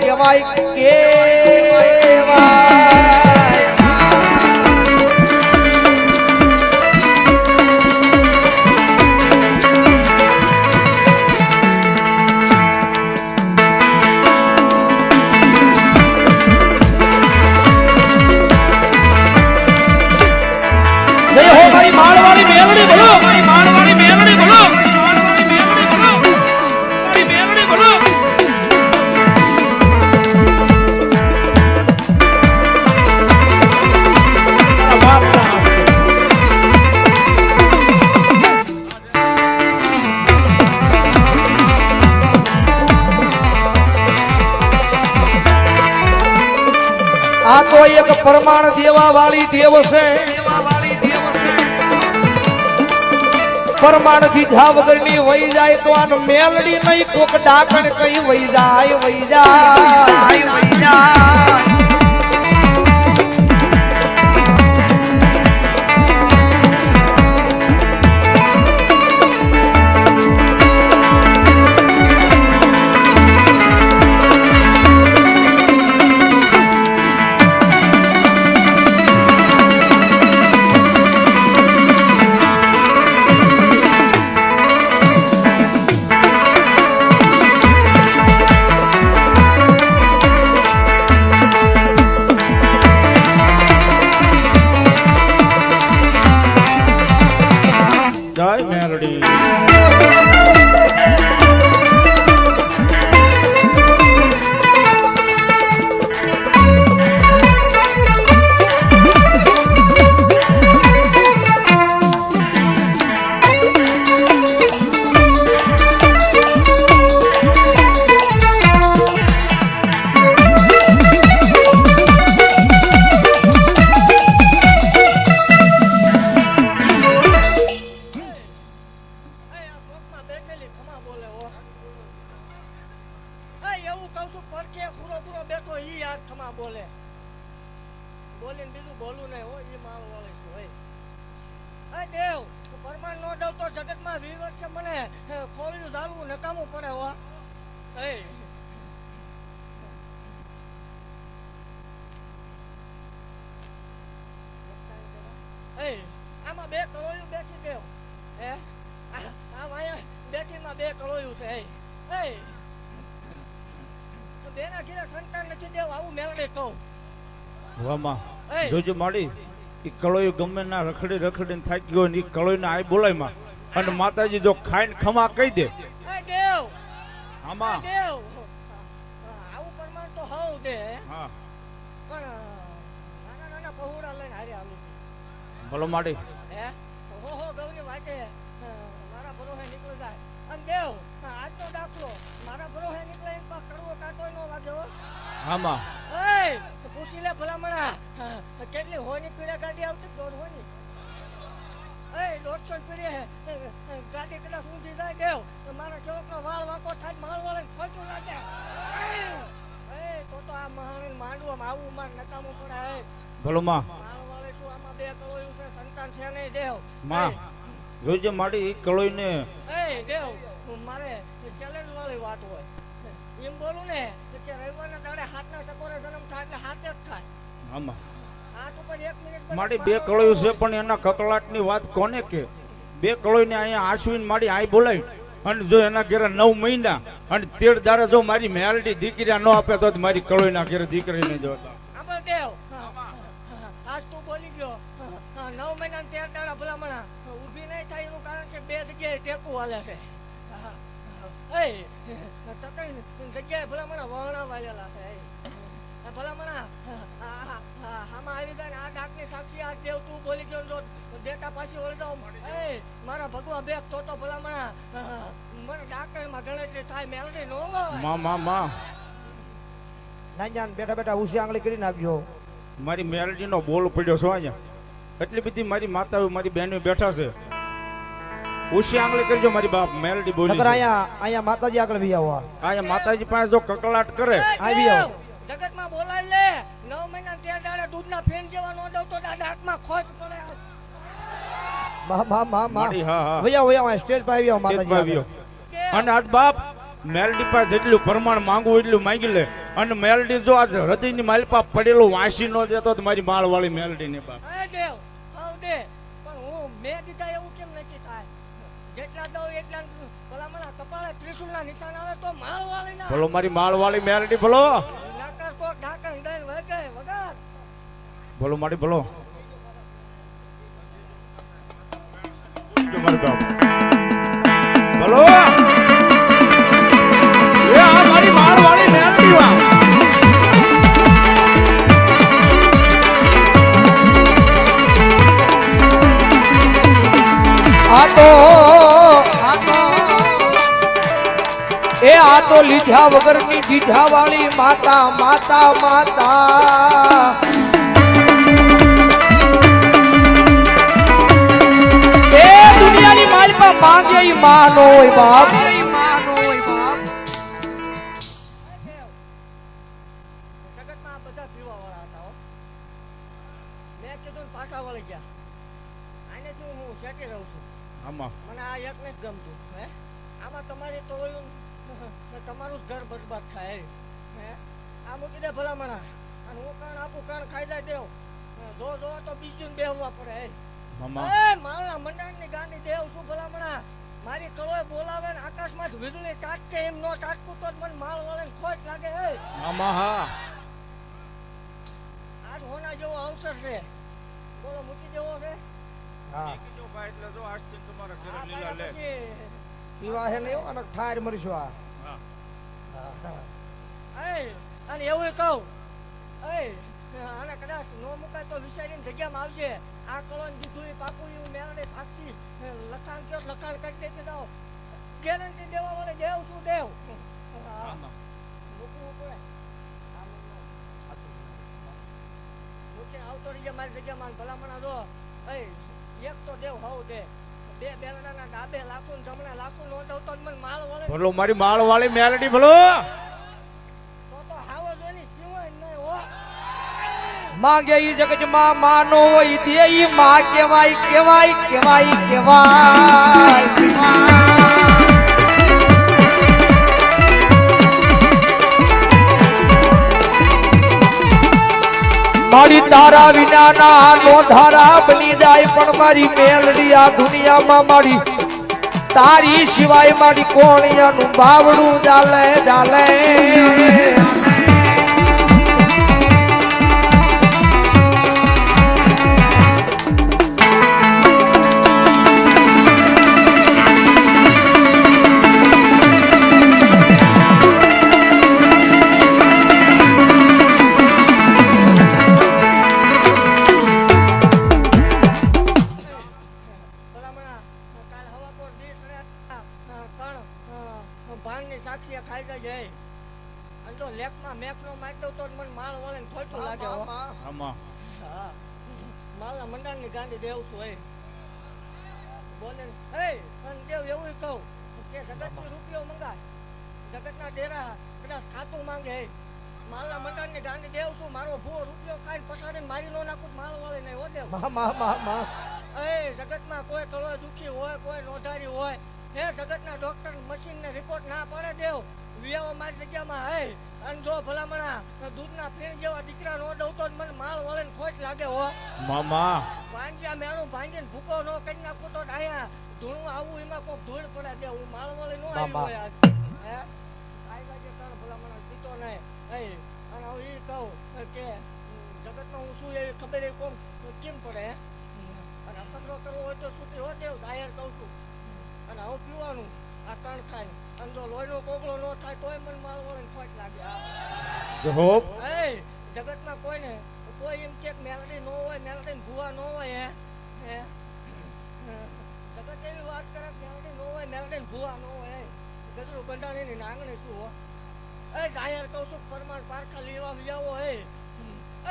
કહેવાય કહેવાય કેવાય એક પ્રમાણ દેવા વાળી દેવ છે. પ્રમાણ દીધા વગરની વહી જાય તો આને મેલડી નહીં, કોક ડાકણ કઈ વહી જાય. વહી જાય, વહી જય. યાર બોલે. બોલીને બીજું બોલું નહીં હોય એ માળ વાળે હોય. હે દેવ પરમાન નો દઉં તો જગતમાં વી વર્ષે મને ખોલ્યું ધારવું નકામું પડે હો આમાં બે કરોયું બેઠી દેવ હે આ આ વાયા બેઠીમાં બે કરોયું છે એ એ તો બેના ઘેરે સંતાન નથી દેવ આવું મેળડે કહું? વામા જોજો માડી કળોય ગમે ના રખડી રખડીને થાકી ગયો ને એ કળોય ને આય બોલાયમાં અને માતાજી જો ખાઈને ખમા કહી દે. દેવ. આમાં. આવું પ્રમાણ તો હવ દે. હા. પણ નાના નાના પહોળા લઈને હારે આવું. બોલો માડી હે? હો હો વાટે મારા ભરોહે નીકળી જાય અને દેવ આજ તો દાખલો. મારા ભરોહે નીકળે એમ તો કડવો કાંટો નો વાગ્યો આમાં? એય, પૂછી લે ભલામણા. કેટલી હોની પીડા ગાડી આવતી? દોઢ હોની. દોઢસો એ, એ, ગાડી કદાચ ઊંધી જાય દેવ. મારા ચોકનો વાળ વાંકો થાય માળ વાળે ખોટું લાગે. એય, તો તો આ મહાણી માંડવામાં આવું માર નકામું પડે હે. બોલો માં. માળ વાળે શું આમાં બે કરોયું છે? સંતાન છે નહીં દેવ. માં જોજો માડી ઈ કળોય મારે આમાં માડી બે કળોયું છે, પણ એના કકળાટની વાત કોને કે? બે કળોય ને અહીંયા આશ્વિન માડી આઈ બોલાય અને જો એના ઘેરે નવ મહિના, અને તેર દાડે જો મારી મેલડી દીકરી ન આપે તો મારી કળોય ના ઘરે દીકરી નહીં જો જગ્યાએ ટેકું હાલે છે. જગ્યાએ ભલામણા વહણા વાળેલા છે ભલામણા આમાં આવી જાય આ ડાકની સાક્ષી આ દેવ તું બોલી ગયો જો દેતા પાછી વળી જાઉં એય, મારા ભગવા બેગ તો તો ભલામણા મને ડાકરમાં ગણતરી થાય મેલડી નો હોય. માં માં માં. બેઠા બેઠા ઉસી આંગળી કરી નાખજો. મારી મેલડી બોલ પડ્યો છો અહીંયા. એટલી બધી મારી માતાઓ મારી બહેનો બેઠા છે. ઉશી આંગળી કરજો મારી બાપ મેલડી બોલી નકર આયા અહીંયા અહીંયા માતાજી આગળ ભી આવો અહીંયા માતાજી પાસે જો કકળાટ કરે. આવી. આવો. જગતમાં બોલાવી લે. 9 મહિના તે દાડે દૂધના ફેન જેવા નો દઉં તો દાદા હાથમાં ખોટ પડે. મા મા મા મા ભયા ભયા હા. વયા વયા સ્ટેજ પર આવી આવો માતાજી ભાવ્યો અને આજ બાપ મેલડી પાસે જેટલું પ્રમાણ માંગવું એટલું માંગી લે. અને મેલડી જો આજ હૃદયની માલપા પડેલું વાંસી ન દેતો તો મારી માળવાળી મેલડી ને બાપ દેવ આવ દે પણ હું મેં દીધા એવું જેટલા દઉં એટલા ભલામણા કપાળે ત્રિશુલના નિશાન આવે તો માળ ના ભલો મારી માળવાળી મેલડી ભલો. નાકર કોક ઢાંકણ દઈને વગે વગાર ભલો મારી ભલો. ભલો. એ આ મારી માળ મેલડી વા આ તો લીધા વગરની દીધા વાળી માતા માતા માતા. એ દુનિયાની માંગે ઈ હોય બાપ. પાછા વળી ગયા આને જો હું શેટી રહું છું આમાં. મને આ એક ને ગમતું. હે? આમાં તમારી તો તમારું જ ઘર બરબાદ થાય. હે આ મૂકી દે ભલામણા. અને હું કાણ આપું કાણ ખાઈ જાય દેવ જો જો તો બીજું બેહવા પડે મામા. એ મારા મંડાણની ગાની દેવ શું ભલામણા. મારી કળોય બોલાવે ને આકાશમાં જ વીજળી તાટકે એમ નો કાટકું તો જ મને માલ વાળે ખોટ લાગે હે. મામા હા. આજ હોના જેવો અવસર છે. બોલો મૂકી દેવો છે હા. એટલે જો આજથી તમારા ઘરે આ લીલા લે. પાછા પીવા હે નહીં અને ઠાર મરીશું આ. એ અને એવું કહું. અને કદાચ નો મુકાય તો વિચારીને જગ્યામાં આવજે. આ કળો દીધું પાકું એવું મેળે સાક્ષી. લખાણ કયો લખાણ કરી દેતી જાઓ ગેરંટી દેવા વાળે દેવ શું દેવ? હા, આમાં. મૂકવું પડે. આવતો રહીએ મારી જગ્યામાં. ભલામણા દો. એક તો દેવ હોવ દે. બે બેલડાના ડાબે લાખું ને જમણે નો દઉં તો મને માળ વળે. ભલો મારી માળ વાળી મેલડી ભલો. તો તો હાવો જોઈને સિવાય નહીં હો. માંગે ઈ જગતમાં માં માનો હોય દે માં કેવાય કેવાય કેવાય કેવાય મારી તારા વિનાના નો ધારા બની જાય, પણ મારી મેલડી આ દુનિયામાં મારી. તારી સિવાય મારી કોણિયાનું બાવડું ચાલે ચાલે અ, સાક્ષી ખાઈ જાય અને જો લેખમાં મેકનો મારી દઉં તો મને માળ વળે ને ખોટું લાગે. આમાં. હા. મંડાણની ગાંધી દેવ છું એ બોલે ને, એ અને દેવ એવું કહું? કે જગતની રૂપિયો મંગાય. જગતના ડેરા કદાચ ખાતું માંગે હે. માલના મંડાણની ગાંડી દેવ છું મારો ભૂ રૂપિયો ખાઈને પસાડીને મારી નો નાખું માલ માળ વળે નહીં હો દેવ. એ જગતમાં કોઈ કળો દુખી હોય કોઈ નોંધારી હોય એ જગતના ડોક્ટર મશીન ને રિપોર્ટ ના પડે દેવ. વિયાવો મારી જગ્યામાં હે. અને જો ભલામણા દૂધના પીણ જેવા દીકરા નો દઉં તો મને માળ વળે ને ખોટ લાગે હો. મામા. ભાંગ્યા મેણું ભાંગીને ભૂકો નો કરી નાખું તો આયા ધૂણું આવું એમાં કોક ધૂળ પડે દે હું માળ વળે નો આવી હોય આજ. હે? આઈ લાગે તાર ભલામણા પીતો નહીં હે. અને હું ઈ કહું કે જગતમાં હું શું એવી ખબર એ કોમ કેમ પડે અને અખતરો કરવો હોય તો સુતી હો દેવ જાહેર કહું છું. અને હું પીવાનું આ કણ ખાય અને જો લોહીનો કોગળો ન થાય તોય મને વળે ને ખોટ લાગે. એ જગતમાં કોઈને કોઈ એમ કે મેલડી નો હોય મેલડી ભૂવા નો હોય હે? જગત એવી વાત કરે કે મેલડી નો હોય મેલડી ભૂવા નો હોય ગજરું બંધાણીની નાંગણી શું હો? એ જાહેર કહું છું પરમાણ પારખા લેવા જાવો એ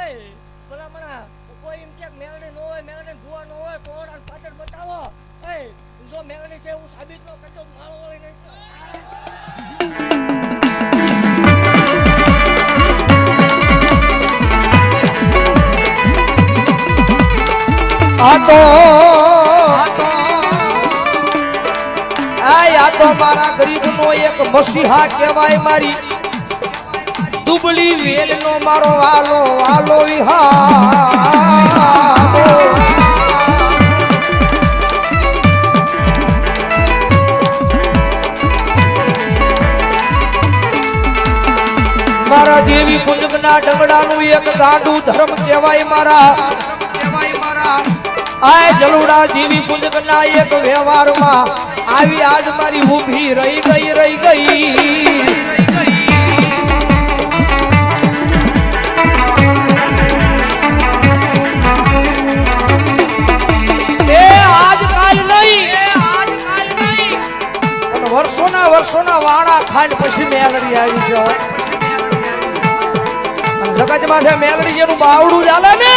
એ ભલામણા કોઈ એમ કે મેલડી નો હોય, મેલડી ભૂવા નો હોય, કોણ અને પાછળ બતાવો. જો મેલડી છે હું સાબિત નો કરજો માળો વળી નહીં આતો આ તો મારા ગરીબનો એક મસીહા કહેવાય મારી. દુબળી વેલનો મારો વાલો વાલો વિહારો. મારા દેવી કુંજના ડગડાનું એક ગાંડું ધર્મ કહેવાય મારા. આ જલુડા દેવી કુંજના એક વ્યવહારમાં આવી આજ મારી ઊભી રહી ગઈ રહી ગઈ. વર્ષોના વર્ષોના વાણા ખાંડ પછી મેલડી આવી છે જગતમાં મેલડી જેનું બાવડું ચાલે ને.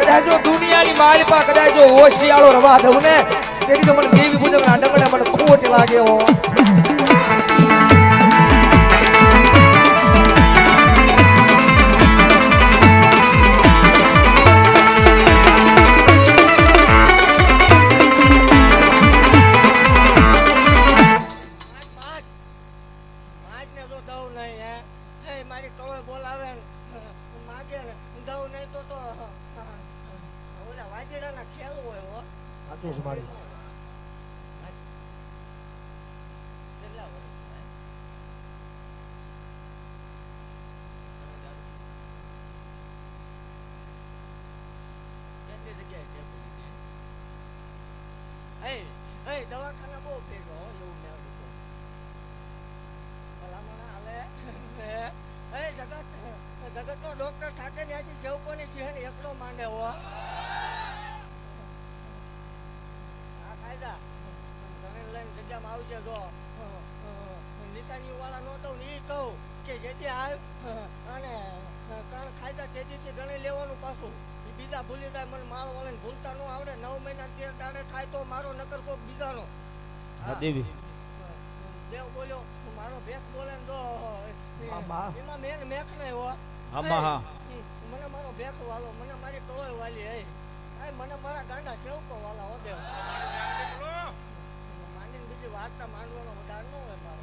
કદાચ દુનિયાની માલપા કદાચ જો હોશિયાળો રવા દઉં ને, તેથી તો મને દેવી પૂજન ના ડંગડા મને ખોટ લાગે હો. એય, એય, દવાખાના બહુ ભેગો એવું મેં કીધું. ભલામણ. હે? એય, જગત જગતનો ડોક્ટર ઠાકર ત્યાંથી સેવકોની સિંહને એકલો માંડે હો આ કાયદા તમે લઈને જગ્યામાં આવજે જો નિશાની વાળા નો તો એ કહું કે જેથી આવ અને કણ ખાયદા તેજીથી ગણી લેવાનું પાછું બીજા ભૂલી જાય મને માલ વાળાને ભૂલતા ન આવડે નવ મહિના તેર દાડે થાય તો મારો નકર કોક બીજાનો. હા. દેવી. દેવ બોલ્યો મારો ભેસ બોલે ને જો એમાં મેં મેખ નહીં હો? આમાં હા. મને મારો ભેખો વાલો મને મારી ટોય વાલી હે આય મને મારા ગાંડા સેવકો વાલા હો દેવ. માની બીજી વાર્તા માંડવાનો વધારે ન હોય મારો.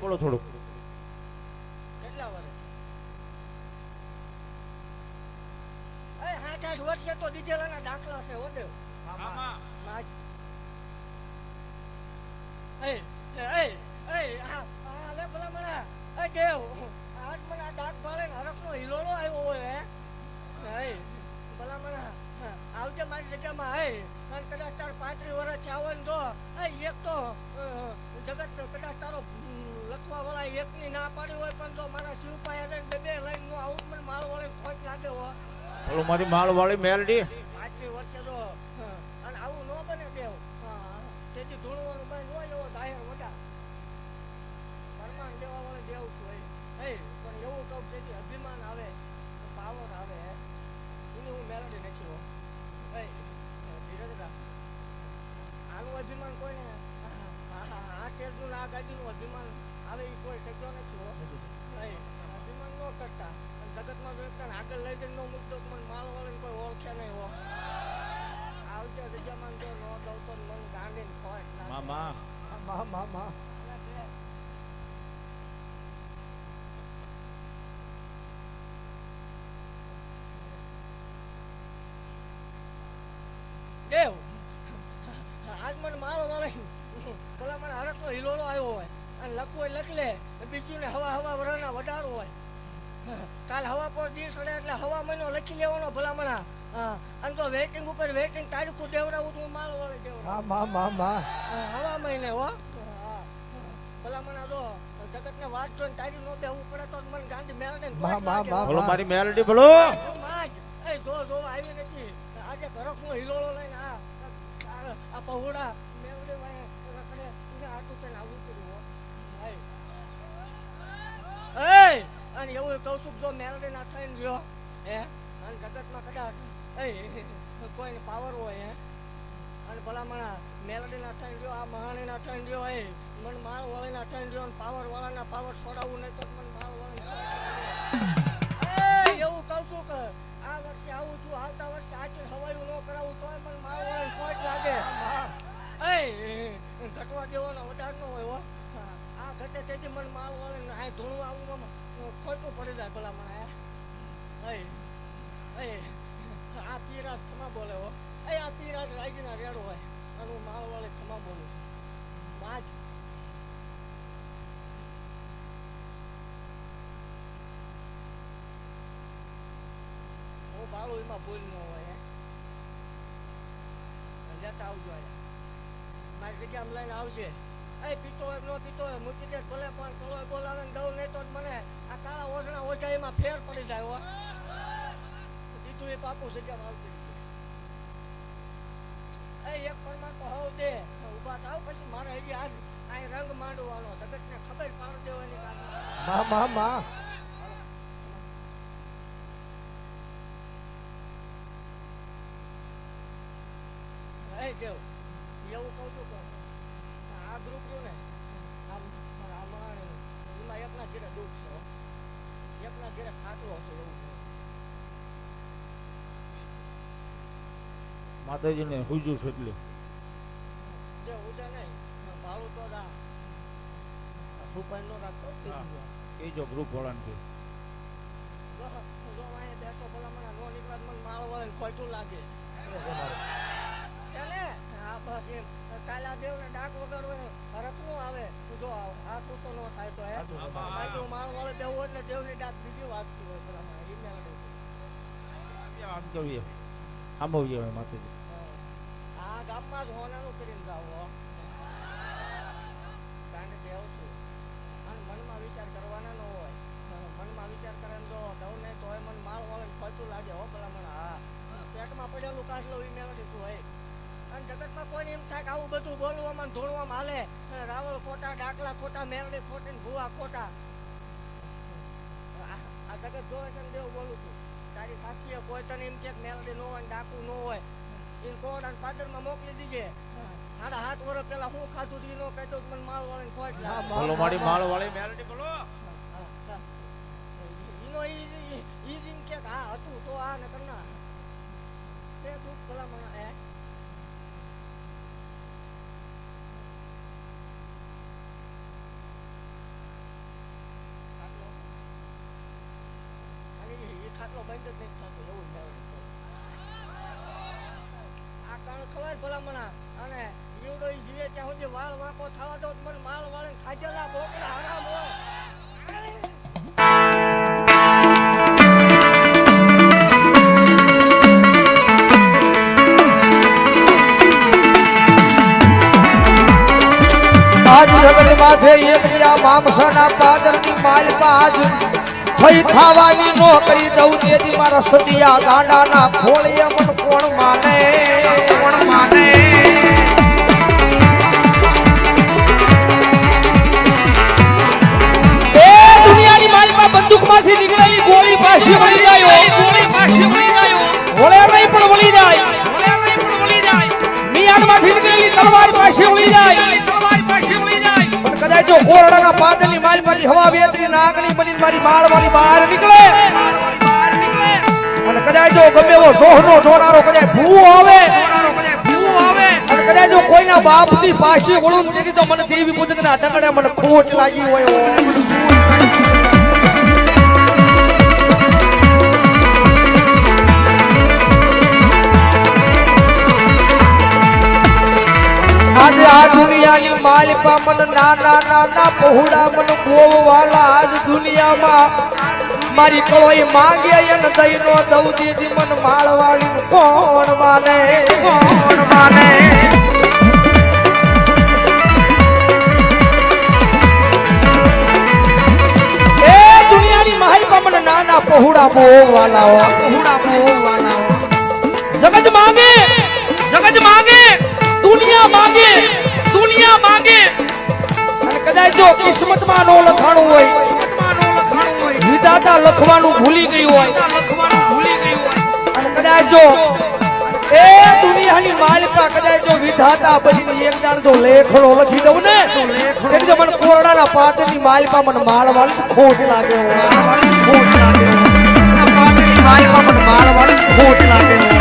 ભલા થોડુંક. આવજે મારી જગ્યામાં હે અને કદાચ તાર પાંત્રીસ વર્ષ થયા ને તો એ એક તો જગત કદાચ તારો લખવા વાળા એકની ના પાડી હોય પણ તો મારા શિવપાઈ બે બે લઈને નો આવું મને માળ વાળી ખોટ લાગે હો. ઓલો મારી માળ વાળી મેલડી. પાંચમી વર્ષે તો અને આવું નો બને દેવ હા, તેથી ધૂણવાનું બને નો એવો જાહેર વગા. પરમાન દેવા વાળો દેવ છું એ. હે પણ એવું કહું તેથી અભિમાન આવે પાવર આવે. એની હું મેલડી નથી હો. હે ધીરજ રાખ આનું અભિમાન કોઈને? આ- તેરનું આ ગાડીનું અભિમાન આવે એ કોઈ શક્યો નથી હો. નહીં. અભિમાન ન કરતા. અને જગતમાં જો એકદમ આગળ લઈ જઈને ન મૂકતો મને માલ વાળીને કોઈ ઓળખે નહીં હો. આવજે જગ્યામાં જો ન દઉં તો મન ગાંડીને ખોટ મા મા મા દેવ આજ મને મારો વાળે પેલા મને હરકનો હિલોળો આવ્યો હોય અને લખવું હોય લખ લે બીજું ને હવા હવા વરાના વડાડો હોય કાલ હવા પર દિવસ અડે એટલે હવા મહિનો લખી લેવાનો ભલામણા અને તો વેટિંગ ઉપર વેટિંગ તારીખું દેવડાવું તો માલ વાળે દેવડાવું હા હા મા મા હા, હવા મહિને હો. ભલામણા જો જગતને વાત જોઈને તારી નો દેવું પડે તો મને ગાંધી મેળને મા, મા, મા. બોલો મારી મેલડી બોલો. એ જો જો આવી નથી. આજે ઘરકનો હિલોળો લઈને આ આ- પહોડા પહોળા મેવડે વાય રખડે એને આટું થઈને આવું કર્યું હો. ભાઈ. એય! અને એવું કહું છું જો મેલડી ના થઈને ગયો હે? અને જગતમાં કદાચ કોઈ પાવર હોય અને ભલામણા મેલડી ના થઈને રહ્યો આ મહાણી ના થઈને એ મન માળ વાળી ના થઈને રહ્યો પાવર છોડાવવું નહીં તો મન માળ વાળી એવું કહું છું કે આ વર્ષે આવું છું આવતા વર્ષે આજે હવાયું ન કરાવું તોય પણ માળ વાળાને કોઈ લાગે. એ ઘટવા દેવાનો વધાર ન હોય આ ઘટે તેથી મને માળ વાળાને આ ધૂણું આવું ખોટું પડી જાય ભલામણા એય, આ પીરાજ ખમા બોલે હો. એ, આ પીરાજ રાગીના રેડો હોય. અને હું માળ વાળે ખમા બોલું. છું હું બાળું એમાં ભૂલ ન હોય લેતા આવજો મારી જગ્યામાં લઈને આવજે. એ, પીતો હોય ન પીતો હોય, મૂકી દે ભલે પણ કળો બોલાવે દઉં, નહીં તો મને આ કાળા ઓછણા ઓછા એમાં ફેર પડી જાય, હો. દીધું એ પાપું જગ્યામાં આવતી એક પરમાર તો હોવ દે. ઊભા થાવ પછી મારે હજી આજ અહીં રંગ માંડવાનો જગતને ખબર પાડ દેવાની મા મા મા. એ દેવ એવું કહું છું આ ગ્રુપ રહ્યું ને આમ મારા આમાં એમાં એકના ઘેરે દુઃખ છે હો. એકના ઘેરે ખાટલો છે એવું છે માતાજીને હુજુ છે એટલે. જે. બીજો. કહેજો ગ્રુપ વાળાને કે જો જો મને નો ડાક વગાડવો હરખ આવે જો આ તું નો થાય તો હે. બાકી હું. માળ હોય એટલે દેવની ડાક બીજી વાગતી હોય. આમ કહીએ હવે માતાજી. આ ગામમાં જ હોનાનું કરીને જાવ કારણ કે આવું છું. અને મનમાં વિચાર કરવાના ન હોય. મનમાં વિચાર કરે જો દઉં નહીં તો મને માળ વાળે ખોટું લાગે હો પેલા મને. હા. પેટમાં પડેલું કાચલો એ મેળવી તું હોય? અને જગતમાં કોઈને એમ થાય કે આવું બધું બોલવામાં ધોળવામાં હાલે. રાવળ ખોટા, ડાકલા ખોટા, મેરડી ખોટી ભૂવા ખોટા. આ જગત જોવે છે દેવ બોલું છું. તારી સાક્ષીએ કોઈ તને એમ કે મેલડી ન હોય ડાકુ ન હોય. એ કોડ અને પાદરમાં મોકલી દીજે. સાડા હાથ વર્ષ પેલા હું ખાધું દીનો કહેતો મને માળ વાળીને ખોટ. બોલો મારી માળ વાળી મેલડી બોલો. ઈનો ઈ ઈ- ઈ કે કે હા હતું તો આ ને કરના. તે દુઃખ ભલામણ હે ખાટલો? અને ઈ- ઈ ખાટલો બંધ જ નથી થતો એવું જ મેળવે છે. ખબર ભલામણા. અને નીવડો જીવે ત્યાં સુધી વાળ વાંકો થવા દો, મને માલ વાળે ખાજેલા બોકડા હરામ હોય. માથે એક યા મામસાના પાદરની માલપા આજ થઈ થાવાની નોકરી દઉં તેથી મારા સતિયા ગાંડાના ખોળીએ પણ કોણ માને? બંદૂકમાંથી નીકળેલી ગોળી પાછી વળી જાય ગોળી પાછી વળી જાય હોળે નહીં પણ વળી જાય. હોળે નહીં પણ વળી જાય. મિયાનમાંથી નીકળેલી તલવાર પાછી વળી જાય. તલવાર પાછી વળી જાય. પણ કદાચ જો કોરડાના માલ મારી હવા વેતરી નાગણી બની મારી માળવાળી બહાર નીકળે. બહાર નીકળે અને કદાચ જો ગમે એવો સોહનો જોનારો કદાચ ભૂ આવે. અને કદાચ જો કોઈના બાપની પાછી વળું તેની તો મને દેવી પૂજકના ટકડે મને ખોટ લાગી હોય. આજે આ દુનિયાની માલિકા મન નાના નાના પહોળા મન ગોવાલા આજ દુનિયામાં. મારી કોઈ માંગે એન દઈનો દૌદીજી મન માળવાળી કોણ માને કોણ માને પહોળા મોહ વાલા પહોળા મોહ વાલા જગત માંગે. દુનિયા માંગે દુનિયા માંગે. અને કદાચ જો કિસ્મતમાં નો લખાણું હોય, વિધાતા લખવાનું ભૂલી ગયું હોય, અને કદાચ જો એ દુનિયાની માલિકા કદાચ જો વિધાતા બનીને એક દાણ જો લેખડો લખી દઉં ને એટલે મને કોરડાના પાત્રની માલિકા મને માળવાની ખોટ લાગે. ખોટ લાગે. પાતની માલિકા મને માળવાની ખોટ લાગે.